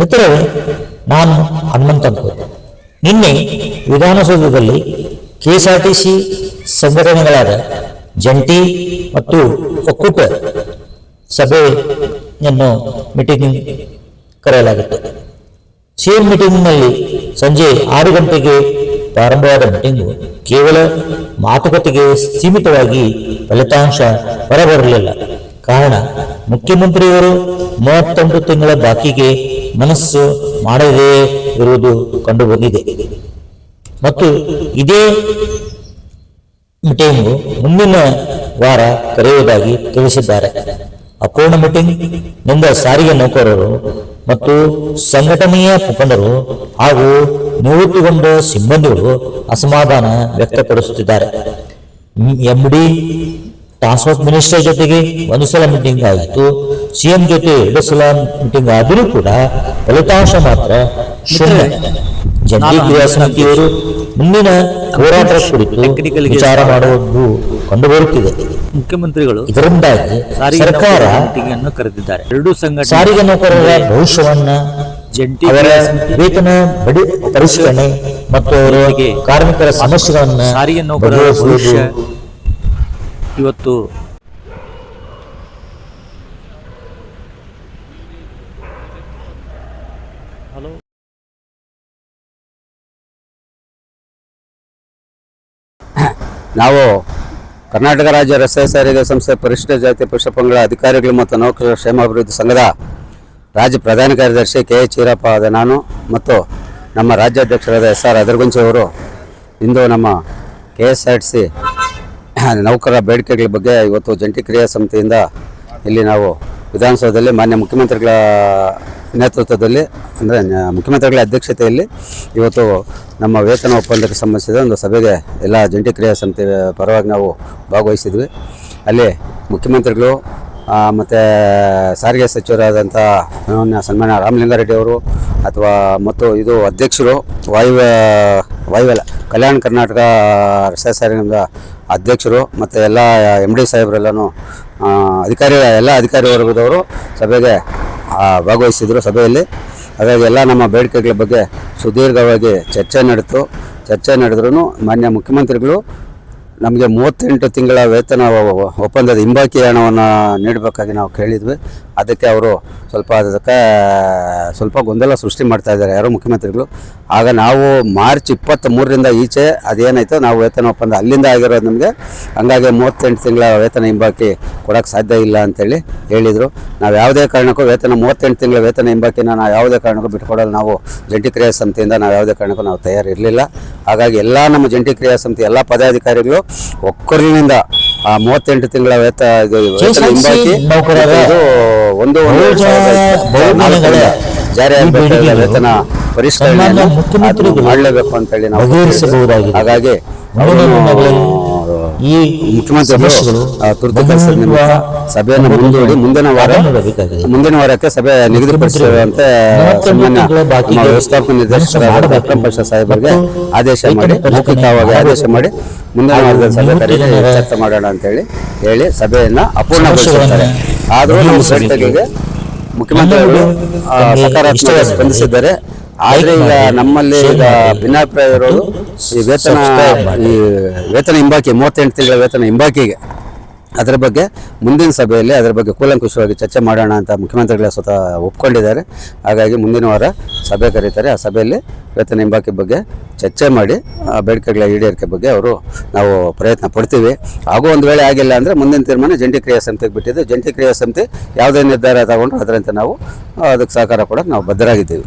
ಮಿತ್ರರೇ, ನಾನು ಹನುಮಂತ ನಿನ್ನೆ ವಿಧಾನಸೌಧದಲ್ಲಿ ಕೆಎಸ್ಆರ್ಟಿಸಿ ಸಂಘಟನೆಗಳಾದ ಜಂಟಿ ಮತ್ತು ಒಕ್ಕೂಟ ಸಭೆಯನ್ನು ಮೀಟಿಂಗ್ ಕರೆಯಲಾಗಿತ್ತು. ಸಿಎಂ ಮೀಟಿಂಗ್ನಲ್ಲಿ ಸಂಜೆ ಆರು ಗಂಟೆಗೆ ಪ್ರಾರಂಭವಾದ ಮೀಟಿಂಗು ಕೇವಲ ಮಾತುಕತೆಗೆ ಸೀಮಿತವಾಗಿ ಫಲಿತಾಂಶ ಹೊರಬರಲಿಲ್ಲ. ಕಾರಣ ಮುಖ್ಯಮಂತ್ರಿಯವರು ಮೂವತ್ತೊಂದು ತಿಂಗಳ ಬಾಕಿಗೆ ಮನಸ್ಸು ಮಾಡದೇ ಇರುವುದು ಕಂಡುಬಂದಿದೆ. ಮತ್ತು ಇದೇ ಮೀಟಿಂಗು ಮುಂದಿನ ವಾರ ಕರೆಯುವುದಾಗಿ ತಿಳಿಸಿದ್ದಾರೆ. ಅಪೂರ್ಣ ಮೀಟಿಂಗ್ನಿಂದ ಸಾರಿಗೆ ನೌಕರರು ಮತ್ತು ಸಂಘಟನೆಯ ಮುಖಂಡರು ಹಾಗೂ ನಿವೃತ್ತಿಗೊಂಡ ಸಿಬ್ಬಂದಿಗಳು ಅಸಮಾಧಾನ ವ್ಯಕ್ತಪಡಿಸುತ್ತಿದ್ದಾರೆ. ಎಂಡಿ, ಟ್ರಾನ್ಸ್ಪೋರ್ಟ್ ಮಿನಿಸ್ಟರ್ ಜೊತೆಗೆ ಒಂದು ಸಲ ಮೀಟಿಂಗ್ ಆಯಿತು. ಸಿಎಂ ಜೊತೆ ಎರಡು ಸಲ ಮೀಟಿಂಗ್ ಆದರೂ ಕೂಡ ಫಲಿತಾಂಶ ಮಾತ್ರ ಶೂನ್ಯ. ಜಂಟಿ ಕ್ರಿಯಾ ಸಮಿತಿಯವರು ಮುಂದಿನ ಹೋರಾಟ ಕುರಿತು ವಿಚಾರ ಮಾಡುವುದು ಕಂಡುಬರುತ್ತಿದೆ. ಮುಖ್ಯಮಂತ್ರಿಗಳು ಇದರಿಂದಾಗಿ ಸರ್ಕಾರ ಕರೆದಿದ್ದಾರೆ. ಎರಡು ಸಂಘಟನೆ ಸಾರಿಗೆ ನೌಕರರ ಭವಿಷ್ಯವನ್ನ ಜಂಟಿ ಅವರ ವೇತನ ಬಡಿ ಪರಿಶೀಲನೆ ಮತ್ತು ಅವರಿಗೆ ಕಾರ್ಮಿಕರ ಸಮಸ್ಯೆಗಳನ್ನ ಸಾರಿಗೆ ನೌಕರರ ಭವಿಷ್ಯ ಇವತ್ತು ನಾವು ಕರ್ನಾಟಕ ರಾಜ್ಯ ರಸ್ತೆ ಸಾರಿಗೆ ಸಂಸ್ಥೆ ಪರಿಶಿಷ್ಟ ಜಾತಿ ಪುಷ್ಪಂಗಳ ಅಧಿಕಾರಿಗಳು ಮತ್ತು ನೌಕರರ ಕ್ಷೇಮಾಭಿವೃದ್ಧಿ ಸಂಘದ ರಾಜ್ಯ ಪ್ರಧಾನ ಕಾರ್ಯದರ್ಶಿ ಕೆ ಎಚ್ ಆದ ನಾನು ಮತ್ತು ನಮ್ಮ ರಾಜ್ಯಾಧ್ಯಕ್ಷರಾದ ಎಸ್ ಆರ್ ಅದರ್ಗುಂಚಿ ಅವರು. ಇಂದು ನಮ್ಮ K S R T C ನೌಕರರ ಬೇಡಿಕೆಗಳ ಬಗ್ಗೆ ಇವತ್ತು ಜಂಟಿ ಕ್ರಿಯಾ ಸಮಿತಿಯಿಂದ ಇಲ್ಲಿ ನಾವು ವಿಧಾನಸೌಧದಲ್ಲಿ ಮಾನ್ಯ ಮುಖ್ಯಮಂತ್ರಿಗಳ ನೇತೃತ್ವದಲ್ಲಿ, ಅಂದರೆ ಮುಖ್ಯಮಂತ್ರಿಗಳ ಅಧ್ಯಕ್ಷತೆಯಲ್ಲಿ ಇವತ್ತು ನಮ್ಮ ವೇತನ ಒಪ್ಪಂದಕ್ಕೆ ಸಂಬಂಧಿಸಿದ ಒಂದು ಸಭೆಗೆ ಎಲ್ಲ ಜಂಟಿ ಕ್ರಿಯಾ ಸಮಿತಿ ಪರವಾಗಿ ನಾವು ಭಾಗವಹಿಸಿದ್ವಿ. ಅಲ್ಲಿ ಮುಖ್ಯಮಂತ್ರಿಗಳು ಮತ್ತು ಸಾರಿಗೆ ಸಚಿವರಾದಂಥ ಮಾನ್ಯ ಸನ್ಮಾನ್ಯ ರಾಮಲಿಂಗಾರೆಡ್ಡಿ ಅವರು, ಅಥವಾ ಮತ್ತು ಇದು ಅಧ್ಯಕ್ಷರು, ವಾಯುವ್ಯ ವಾಯುವಲ ಕಲ್ಯಾಣ ಕರ್ನಾಟಕ ರಸ್ತೆ ಸಾರಿಗೆ ಅಧ್ಯಕ್ಷರು, ಮತ್ತು ಎಲ್ಲ ಎಂ ಡಿ ಸಾಹೇಬರೆಲ್ಲನೂ ಅಧಿಕಾರಿ, ಎಲ್ಲ ಅಧಿಕಾರಿ ವರ್ಗದವರು ಸಭೆಗೆ ಭಾಗವಹಿಸಿದರು ಸಭೆಯಲ್ಲಿ. ಹಾಗಾಗಿ ಎಲ್ಲ ನಮ್ಮ ಬೇಡಿಕೆಗಳ ಬಗ್ಗೆ ಸುದೀರ್ಘವಾಗಿ ಚರ್ಚೆ ನಡೆಯಿತು ಚರ್ಚೆ ನಡೆದ್ರೂ ಮಾನ್ಯ ಮುಖ್ಯಮಂತ್ರಿಗಳು ನಮಗೆ ಮೂವತ್ತೆಂಟು ತಿಂಗಳ ವೇತನ ಒಪ್ಪಂದದ ಹಿಂಬಾಕಿ ಹಣವನ್ನು ನೀಡಬೇಕಾಗಿ ನಾವು ಕೇಳಿದ್ವಿ. ಅದಕ್ಕೆ ಅವರು ಸ್ವಲ್ಪ ಅದಕ್ಕೆ, ಸ್ವಲ್ಪ ಗೊಂದಲ ಸೃಷ್ಟಿ ಮಾಡ್ತಾ ಇದ್ದಾರೆ ಯಾರೋ ಮುಖ್ಯಮಂತ್ರಿಗಳು. ಆಗ ನಾವು ಮಾರ್ಚ್ ಇಪ್ಪತ್ತ್ ಮೂರರಿಂದ ಈಚೆ ಅದೇನಾಯಿತು ನಾವು ವೇತನ ಒಪ್ಪಂದ ಅಲ್ಲಿಂದ ಆಗಿರೋದು ನಮಗೆ. ಹಂಗಾಗಿ ಮೂವತ್ತೆಂಟು ತಿಂಗಳ ವೇತನ ಹಿಂಬಾಕಿ ಕೊಡೋಕ್ಕೆ ಸಾಧ್ಯ ಇಲ್ಲ ಅಂತೇಳಿ ಹೇಳಿದರು. ನಾವು ಯಾವುದೇ ಕಾರಣಕ್ಕೂ ವೇತನ, ಮೂವತ್ತೆಂಟು ತಿಂಗಳ ವೇತನ ಹಿಂಬಾಕಿನ ನಾವು ಯಾವುದೇ ಕಾರಣಕ್ಕೂ ಬಿಟ್ಕೊಡಲು ನಾವು ಜಂಟಿ ಕ್ರಿಯಾ ಸಮಿತಿಯಿಂದ ನಾವು ಯಾವುದೇ ಕಾರಣಕ್ಕೂ ನಾವು ತಯಾರಿರಲಿಲ್ಲ. ಹಾಗಾಗಿ ಎಲ್ಲ ನಮ್ಮ ಜಂಟಿ ಕ್ರಿಯಾ ಸಮಿತಿ, ಎಲ್ಲ ಪದಾಧಿಕಾರಿಗಳು ಒಕ್ಕರಿನಿಂದ ಆ ಮೂವತ್ತೆಂಟು ತಿಂಗಳ ವೇತ ಇದು ವೇತನ ಹಿಂಬಾಕಿ ಇದು ಒಂದು ಒಂದು ಜಾರಿ ವೇತನ ಪರಿಷ್ಕರಣೆ ಮಾಡಲೇಬೇಕು ಅಂತೇಳಿ ನಾವು ಬಗೆಹರಿಸಬಹುದಾಗಿದೆ. ಹಾಗಾಗಿ ಈ ಮುಖ್ಯಮಂತ್ರಿಗಳು ತುರ್ತು ಕೆಲಸದ ನಿಮಿತ್ತ ಸಭೆಯನ್ನು ಮುಂದೂಡಿ ಮುಂದಿನ ವಾರ ಮುಂದಿನ ವಾರಕ್ಕೆ ಸಭೆ ನಿಗದಿಪಡಿಸಿರುವಂತೆ ವ್ಯವಸ್ಥಾಪಕ ನಿರ್ದೇಶಕರಾದ. ಪಕ್ಷ ಪಂಪ ಸಾಹೇಬರಿಗೆ ಆದೇಶ ಮಾಡಿ ಮೌಖಿಕವಾಗಿ ಆದೇಶ ಮಾಡಿ ಮುಂದಿನ ವಾರದ ಸಭೆ ಜನರ ಚರ್ಚೆ ಮಾಡೋಣ ಅಂತ ಹೇಳಿ ಸಭೆಯನ್ನ ಅಪೂರ್ಣಗೊಳಿಸಿದ್ದಾರೆ ಸಮಸ್ಯೆಗಳನ್ನ ಆದರೂ ನಮ್ಮ. ಬೇಡಿಕೆಗೆ ಮುಖ್ಯಮಂತ್ರಿಗಳು ಸಕಾರಾತ್ಮಕ ಸ್ಪಂದಿಸಿದ್ದಾರೆ. ಆದ್ರೆ ಈಗ ನಮ್ಮಲ್ಲಿ ಈಗ ಭಿನ್ನಾಭಿಪ್ರಾಯ ಇರೋದು ಈ ವೇತನ ಈ ವೇತನ ಹಿಂಬಾಕಿ ಮೂವತ್ತೆಂಟು ತಿಂಗಳ ವೇತನ ಹಿಂಬಾಕಿಗೆ. ಅದರ ಬಗ್ಗೆ ಮುಂದಿನ ಸಭೆಯಲ್ಲಿ ಅದರ ಬಗ್ಗೆ ಕೂಲಂಕುಷವಾಗಿ ಚರ್ಚೆ ಮಾಡೋಣ ಅಂತ ಮುಖ್ಯಮಂತ್ರಿಗಳೇ ಸ್ವತಃ ಒಪ್ಕೊಂಡಿದ್ದಾರೆ. ಹಾಗಾಗಿ ಮುಂದಿನ ವಾರ ಸಭೆ ಕರೀತಾರೆ. ಆ ಸಭೆಯಲ್ಲಿ ವೇತನ ಹಿಂಬಾಕಿ ಬಗ್ಗೆ ಚರ್ಚೆ ಮಾಡಿ ಆ ಬೇಡಿಕೆಗಳ ಈಡೇರಿಕೆ ಬಗ್ಗೆ ಅವರು ನಾವು ಪ್ರಯತ್ನ ಪಡ್ತೀವಿ. ಹಾಗೂ ಒಂದು ವೇಳೆ ಆಗಿಲ್ಲ ಅಂದರೆ ಮುಂದಿನ ತೀರ್ಮಾನ ಜಂಟಿ ಕ್ರಿಯಾ ಸಮಿತಿಗೆ ಬಿಟ್ಟಿದ್ದು. ಜಂಟಿ ಕ್ರಿಯಾ ಸಮಿತಿ ಯಾವುದೇ ನಿರ್ಧಾರ ತಗೊಂಡ್ರು ಅದರಂತೆ ನಾವು ಅದಕ್ಕೆ ಸಹಕಾರ ಕೊಡೋಕೆ ನಾವು ಬದ್ಧರಾಗಿದ್ದೀವಿ.